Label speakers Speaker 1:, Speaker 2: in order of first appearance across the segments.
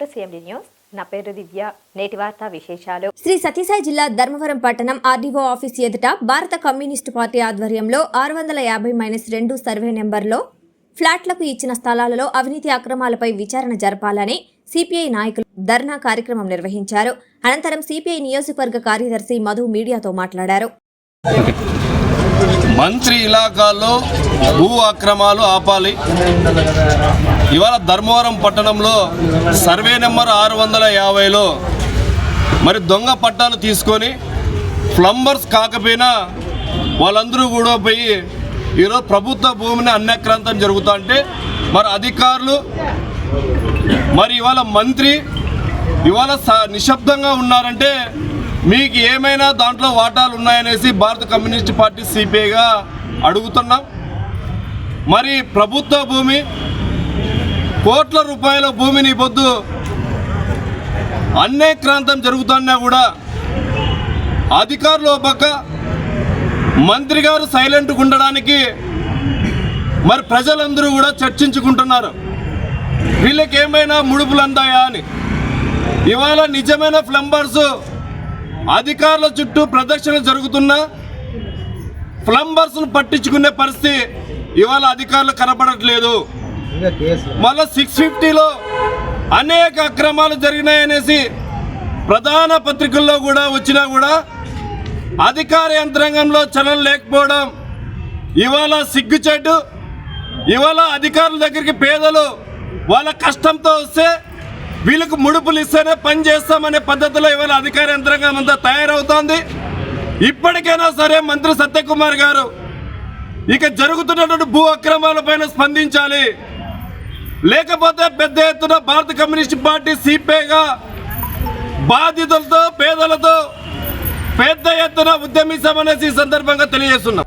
Speaker 1: Welcome to CMD news నా పేరు దివ్య. నేటి వార్తా విశేషాలు.
Speaker 2: శ్రీ సత్యసాయి జిల్లా ధర్మవరం పట్టణం ఆర్డీఓ ఆఫీస్ ఎదుట భారత కమ్యూనిస్టు పార్టీ ఆధ్వర్యంలో ఆరు వందల యాభై మైనస్ రెండు సర్వే నెంబర్లో ఫ్లాట్లకు ఇచ్చిన స్థలాలలో అవినీతి అక్రమాలపై విచారణ జరపాలని సిపిఐ నాయకులు ధర్నా కార్యక్రమం నిర్వహించారు. అనంతరం సిపిఐ నియోజకవర్గ కార్యదర్శి మధు మీడియాతో మాట్లాడారు.
Speaker 3: మంత్రి ఇలాకాల్లో భూ అక్రమాలు ఆపాలి. ఇవాళ ధర్మవరం పట్టణంలో సర్వే నెంబర్ ఆరు వందల యాభైలో మరి దొంగ పట్టాలు తీసుకొని ప్లంబర్స్ కాకపోయినా వాళ్ళందరూ కూడా పోయి ఈరోజు ప్రభుత్వ భూమిని అన్యక్రాంతం జరుగుతా అంటే మరి అధికారులు మరి ఇవాళ మంత్రి ఇవాళ స- నిశ్శబ్దంగా ఉన్నారంటే మీకు ఏమైనా దాంట్లో వాటాలు ఉన్నాయనేసి భారత కమ్యూనిస్ట్ పార్టీ సిపిఐగా అడుగుతున్నాం. మరి ప్రభుత్వ భూమి కోట్ల రూపాయల భూమిని పొద్దు అన్యక్రాంతం జరుగుతున్నా కూడా అధికారులు పక్క మంత్రి గారు సైలెంట్గా ఉండడానికి మరి ప్రజలందరూ కూడా చర్చించుకుంటున్నారు. వీళ్ళకి ఏమైనా ముడుపులు అందాయా అని. ఇవాళ నిజమైన ప్లంబర్స్ అధికారుల చుట్టూ ప్రదక్షిణ జరుగుతున్నా ప్లంబర్స్ను పట్టించుకునే పరిస్థితి ఇవాళ అధికారులు కనపడట్లేదు. మళ్ళా సిక్స్ ఫిఫ్టీలో అనేక అక్రమాలు జరిగినాయనేసి ప్రధాన పత్రికల్లో కూడా వచ్చినా కూడా అధికార యంత్రాంగంలో చలనం లేకపోవడం ఇవాళ సిగ్గుచెడ్డు ఇవాళ అధికారుల దగ్గరికి పేదలు వాళ్ళ కష్టంతో వస్తే వీళ్ళకు ముడుపులు ఇస్తేనే పని చేస్తామనే పద్ధతిలో ఇవాళ అధికార యంత్రాంగం అంతా తయారవుతోంది. ఇప్పటికైనా సరే మంత్రి సత్యకుమార్ గారు ఇక జరుగుతున్నటువంటి భూ అక్రమాలపైన స్పందించాలి. లేకపోతే పెద్ద ఎత్తున భారత కమ్యూనిస్ట్ పార్టీ సిపిఐగా బాధితులతో పేదలతో పెద్ద ఎత్తున ఉద్యమిస్తామనేసి ఈ సందర్భంగా తెలియజేస్తున్నాం.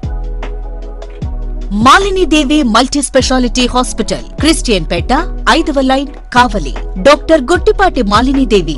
Speaker 4: Malinidevi multi speciality hospital Christianpet ఐదవ line Kavali. Doctor Guttipati Malinidevi.